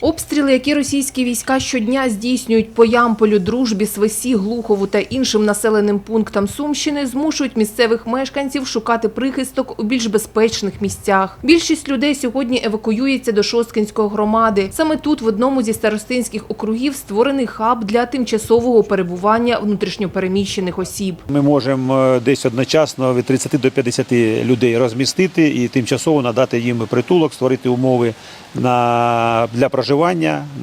Обстріли, які російські війська щодня здійснюють по Ямполю, Дружбі, Свесі, Глухову та іншим населеним пунктам Сумщини, змушують місцевих мешканців шукати прихисток у більш безпечних місцях. Більшість людей сьогодні евакуюється до Шосткинської громади. Саме тут, в одному зі старостинських округів, створений хаб для тимчасового перебування внутрішньопереміщених осіб. Ми можемо е, десь одночасно від 30 до 50 людей розмістити і тимчасово надати їм притулок, створити умови на, для проживання,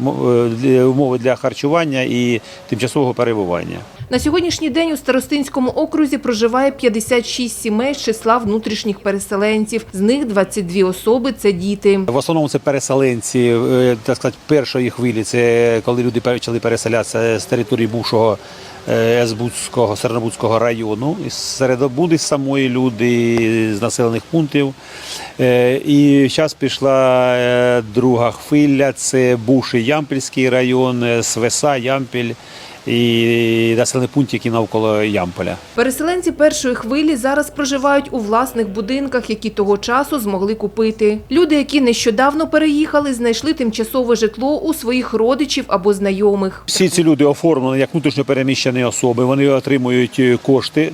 м- е, умови для харчування і тимчасового перебування. На сьогоднішній день у Старостинському окрузі проживає 56 сімей з числа внутрішніх переселенців. З них 22 особи – це діти. В основному це переселенці, е, так сказати, першої хвилі. Це коли люди почали переселятися з території бувшого е, Есбудського, Сернобудського району, Середобуди самої люди з населених пунктів. Е, І зараз пішла е, друга хвиля, це бувший Ямпільський район, Свеса, Ямпіль і населені пунктів, які навколо Ямполя. Переселенці першої хвилі зараз проживають у власних будинках, які того часу змогли купити. Люди, які нещодавно переїхали, знайшли тимчасове житло у своїх родичів або знайомих. Всі ці люди оформлені як внутрішньо переміщені особи. Вони отримують е, кошти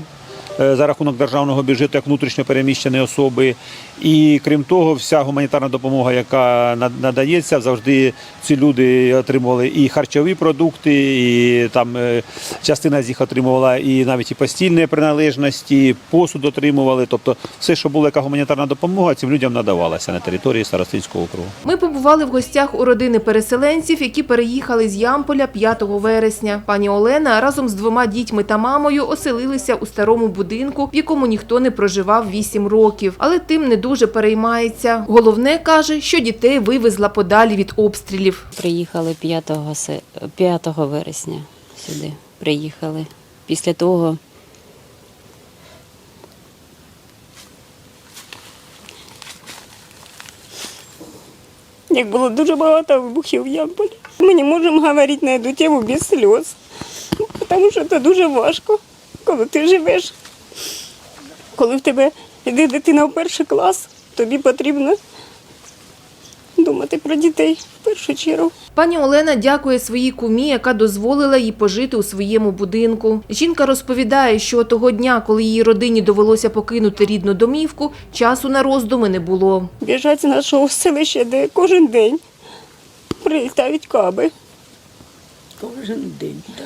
за рахунок державного бюджету як внутрішньо переміщені особи. І крім того, вся гуманітарна допомога, яка на- надається, завжди ці люди отримували і харчові продукти, і там е, частина з них отримувала і навіть і постільні приналежності, і посуд отримували. Тобто, все, що була яка гуманітарна допомога, цим людям надавалася на території Старостинського округу. Ми побували в гостях у родини переселенців, які переїхали з Ямполя 5 вересня. Пані Олена разом з двома дітьми та мамою оселилися у старому будинку, в якому ніхто не проживав 8 років, але тим не дуже переймається. Головне каже, що дітей вивезла подалі від обстрілів. Приїхали 5, се- 5 вересня сюди. Приїхали. Після того Як було дуже багато вибухів в Ямполі. Ми не можемо говорити на цю тему без сльоз, тому що це дуже важко, коли ти живеш. Коли в тебе йде дитина в перший клас, тобі потрібно думати про дітей в першу чергу. Пані Олена дякує своїй кумі, яка дозволила їй пожити у своєму будинку. Жінка розповідає, що того дня, коли її родині довелося покинути рідну домівку, часу на роздуми не було. Біжать з нашого селища, де кожен день прилітають каби.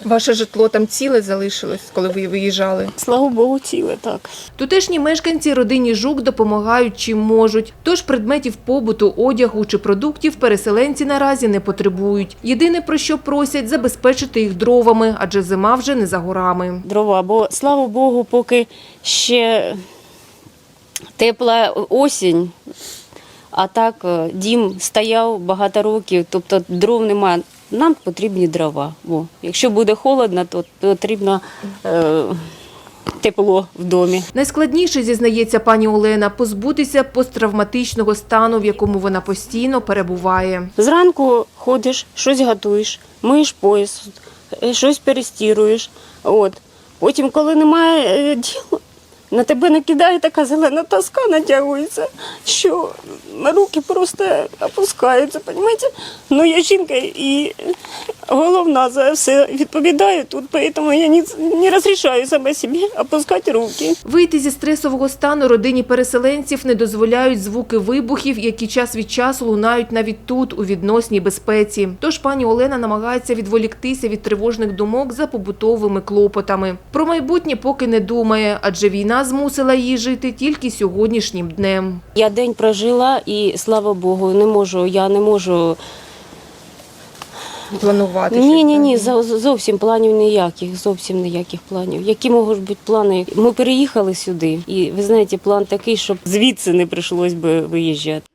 Ваше житло там ціле залишилось, коли ви виїжджали. Слава Богу, ціле так. Тутешні мешканці родині Жук допомагають чим можуть. Тож предметів побуту, одягу чи продуктів переселенці наразі не потребують. Єдине про що просять забезпечити їх дровами, адже зима вже не за горами. дрова, бо слава Богу, поки ще тепла осінь, а так е, дім стояв багато років, тобто дров немає. Нам потрібні дрова. Бо якщо буде холодно, то потрібно е, тепло в домі. Найскладніше, зізнається пані Олена, позбутися посттравматичного стану, в якому вона постійно перебуває. Зранку ходиш, щось готуєш, миєш пояс, е, щось перестіруєш. От. Потім, коли немає е, діла, на тебе накидає така зелена тоска натягується, що руки просто опускаються, розумієте? Ну, я жінка і головна за все відповідаю тут, тому я не, не розрішаю себе собі опускати руки. Вийти зі стресового стану родині переселенців не дозволяють звуки вибухів, які час від часу лунають навіть тут, у відносній безпеці. Тож пані Олена намагається відволіктися від тривожних думок за побутовими клопотами. Про майбутнє поки не думає, адже війна змусила її жити тільки сьогоднішнім днем. Я день прожила і слава Богу, не можу, я не можу. Планувати Ні, ні, ні, зовсім планів ніяких, зовсім ніяких планів. Які можуть бути плани? Ми переїхали сюди, і ви знаєте, план такий, щоб звідси не прийшлось би виїжджати.